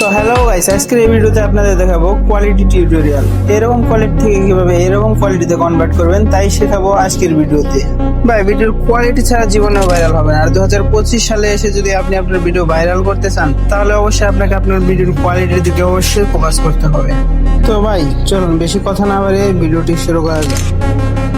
তো hello guys আজকের এই ভিডিওতে আপনাদের দেখাবো কোয়ালিটি টিউটোরিয়াল এরকম কোয়ালিটি থেকে কীভাবে এরকম কোয়ালিটিতে কনভার্ট করবেন, তাই শেখাবো আজকের ভিডিওতে। ভাই ভিডিওর কোয়ালিটি ছাড়া জীবনেও ভাইরাল হবে না। আর দু হাজার পঁচিশ সালে এসে যদি আপনি আপনার ভিডিও ভাইরাল করতে চান, তাহলে অবশ্যই আপনাকে আপনার ভিডিওর কোয়ালিটির দিকে অবশ্যই ফোকাস করতে হবে। তো ভাই, চলুন, বেশি কথা না বলে ভিডিওটি শুরু করা যাক।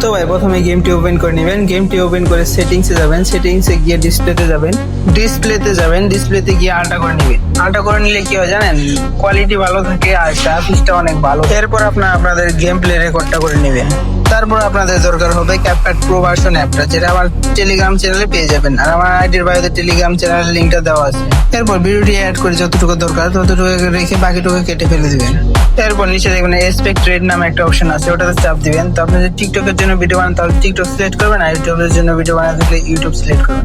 তো ভাই, প্রথমে গেমটি ওপেন করে নেবেন। গেমটি ওপেন করে সেটিংসে যাবেন। সেটিংসে গিয়ে ডিসপ্লেতে যাবেন। ডিসপ্লেতে যাবেন। ডিসপ্লেতে গিয়ে আলটা করে নেবেন। আলটা করে নিলে কি হয় জানেন? কোয়ালিটি ভালো থাকে আর গ্রাফিক্সটা অনেক ভালো। এরপর আপনার আপনাদের গেম প্লে রেকর্ডটা করে নেবেন। তারপর আপনাদের দরকার হবে ক্যাপকাট প্রো ভার্সন অ্যাপটা যেটা আমার টেলিগ্রাম চ্যানেলে পেয়ে যাবেন। আর আমার আইডির বাইরে টেলিগ্রাম চ্যানেলের লিঙ্কটা দেওয়া আছে। এরপর ভিডিওটি অ্যাড করে যতটুকু দরকার, ততটুকু রেখে বাকিটুকু কেটে ফেলে দিবেন। এরপর নিচে দেখবেন এসপেক্ট রেড নামে একটা অপশন আছে, ওটাতে চাপ দিবেন। তো আপনি টিকটকের জন্য ভিডিও বানান, তাহলে টিকটক সিলেক্ট করবেন আর ইউটিউবের জন্য ভিডিও বানাতে থাকলে ইউটিউব সিলেক্ট করবেন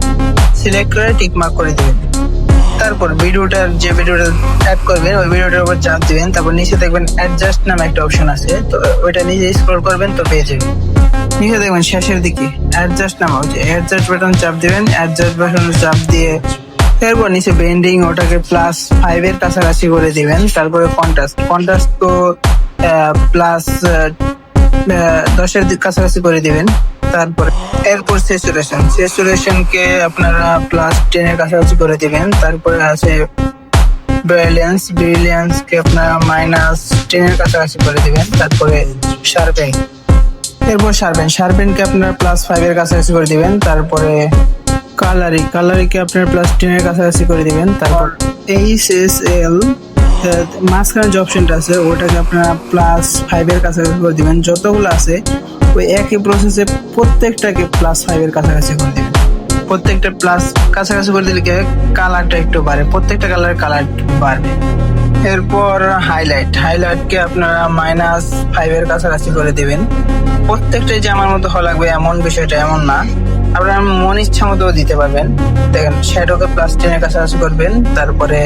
সিলেক্ট করে টিক মার্ক করে দিবেন। তারপর ভিডিওটার যে ভিডিওটা অ্যাড করবেন, ওই ভিডিওটার উপর চাপ দিবেন, তারপর নিচে দেখবেন অ্যাডজাস্ট নামে একটা অপশন আছে, তো ওইটা নিচে স্ক্রল করবেন, তো পেয়ে যাবেন। নিচে দেখবেন শেষের দিকে অ্যাডজাস্ট নামা হচ্ছে অ্যাডজাস্ট বাটন চাপ দিবেন অ্যাডজাস্ট বাটন চাপ দিয়ে এরপর নিচে বেন্ডিং ওটাকে প্লাস ফাইভের কাছাকাছি করে দিবেন, তারপরে কন্ট্রাস্ট কন্ট্রাস্ট তো প্লাস দশের কাছাকাছি করে দিবেন। তারপরে এরপর স্যাচুরেশন কে আপনারা প্লাস টেন এর কাছাকাছি করে দিবেন। তারপরে আছে ব্রিলিয়েন্স ব্রিলিয়েন্স কে আপনারা মাইনাস টেন এর কাছাকাছি করে দিবেন। তারপরে শার্পেন এরপর শার্পেন কে আপনারা প্লাস ফাইভ এর কাছাকাছি করে দিবেন। তারপরে কালারি কালারি কে আপনার প্লাস টেন এর কাছাকাছি করে দিবেন। তারপর এইচ এস এল মাঝখানে যে অপশনটা আছে, ওটাকে আপনারা প্লাস ফাইভ এর কাছাকাছি করে দিবেন। যতগুলো আছে, ওই একই প্রসেসে প্রত্যেকটাকে প্লাস ফাইভ এর কাছাকাছি করে দিবেন। প্রত্যেকটা প্লাস কাছাকাছি করে দিলে কি কালারটা একটু বাড়ে। প্রত্যেকটা কালার কালার বাড়বে। এরপর হাইলাইট হাইলাইটকে আপনারা মাইনাস ফাইভ এর কাছাকাছি করে দিবেন। প্রত্যেকটাই যে আমার মতো হওয়া লাগবে, এমন বিষয়টা এমন না। আপনারা মন ইচ্ছা মতো দিতে পারবেন। দেখেন শ্যাডোকে প্লাস টেনের কাছাকাছি করবেন, তারপরে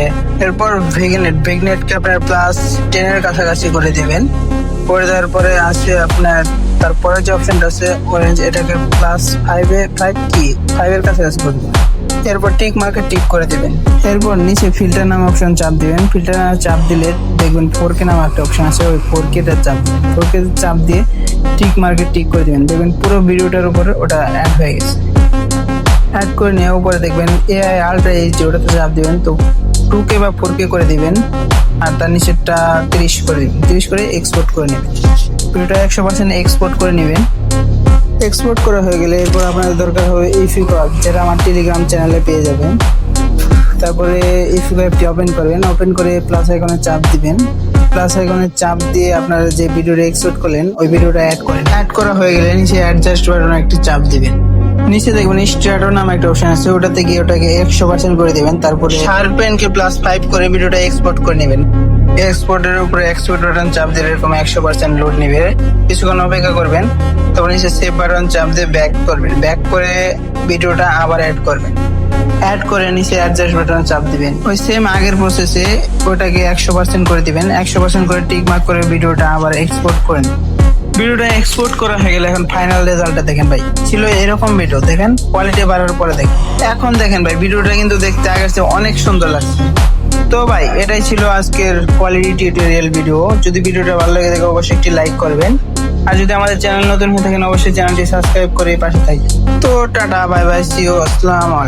এরপর ভেগনেট ভেগনেটকে আপনার প্লাস টেনের কাছাকাছি করে দিবেন। করে দেওয়ার পরে আছে আপনার তারপরে যে অপশনটা আছে অরেঞ্জ এটাকে প্লাস ফাইভে ফাইভ কি? ফাইভের কাছাকাছি করে দেবেন। এরপর টিক মার্কে টিক করে দিবেন। এরপর নিচে ফিল্টার নামে অপশন চাপ দিবেন। ফিল্টার নামে চাপ দিলে দেখবেন ফোর কে নামে একটা অপশন আছে, ওই ফোর কেটা চাপ ফোর কে চাপ দিয়ে টিক মার্কে টিক করে দেবেন। দেখবেন পুরো ভিডিওটার উপরে ওটা অ্যাড হয়ে গেছে। অ্যাড করে নেওয়ার উপরে দেখবেন এআই আলট্রা এইচডি ওটাতে চাপ দেবেন। তো টু কে বা ফোর কে করে দিবেন আর তার নিচেরটা তিরিশ করে দিবেন। তিরিশ করে এক্সপোর্ট করে নেবেন। ভিডিওটা একশো পার্সেন্ট এক্সপোর্ট করে নেবেন। এক্সপোর্ট করা হয়ে গেলে এরপর আপনাদের দরকার হবে ইফি কল যেটা আমার টেলিগ্রাম চ্যানেলে পেয়ে যাবেন। তারপরে ইফি অ্যাপটি ওপেন করবেন। ওপেন করে প্লাস আইকনে চাপ দিবেন। প্লাস আইকনে চাপ দিয়ে আপনারা যে ভিডিওটা এক্সপোর্ট করলেন, ওই ভিডিওটা অ্যাড করেন। অ্যাড করা হয়ে গেলে নিচে অ্যাডজাস্ট বাটনে একটি চাপ দিবেন। নিচে দেখবেন স্ট্রাটো নামে একটা অপশন আছে, ওটাতে গিয়ে ওটাকে একশো পার্সেন্ট করে দিবেন, তারপরে শার্পেন কে প্লাস ফাইভ করে ভিডিওটা এক্সপোর্ট করে নেবেন। এক্সপোর্টের উপরে এক্সপোর্ট বাটন চাপ দিলে এরকম একশো পার্সেন্ট লোড নিবে। কিছুক্ষণ অপেক্ষা করবেন, তারপর নিচে সেভ বাটন চাপ দিয়ে ব্যাক করবেন। ব্যাক করে ভিডিওটা আবার অ্যাড করবেন। অ্যাড করে নিচে অ্যাডজাস্ট বাটনে চাপ দিবেন। ওই সেম আগের প্রসেসে ওটাকে একশো পার্সেন্ট করে দিবেন। একশো পার্সেন্ট করে টিক মার্ক করে ভিডিওটা আবার এক্সপোর্ট করে করেন। ভিডিওটা এক্সপোর্ট করা হয়ে গেলে এখন ফাইনাল রেজাল্টটা দেখেন ভাই। ছিল এরকম ভিডিও দেখেন? কোয়ালিটি বাড়ার পরে দেখেন। এখন দেখেন ভাই, ভিডিওটা কিন্তু দেখতে আগের চেয়ে অনেক সুন্দর লাগছে। তো ভাই, এটাই ছিল আজকের কোয়ালিটি টিউটোরিয়াল ভিডিও যদি ভিডিওটা ভালো লাগে থাকে, অবশ্যই একটি লাইক করবেন। আর যদি আমাদের চ্যানেল নতুন হয়ে থাকেন, অবশ্যই চ্যানেলটি সাবস্ক্রাইব করে পাশে থাকবেন। তো টাটা বাই বাই সিও আসসালামু আলাইকুম।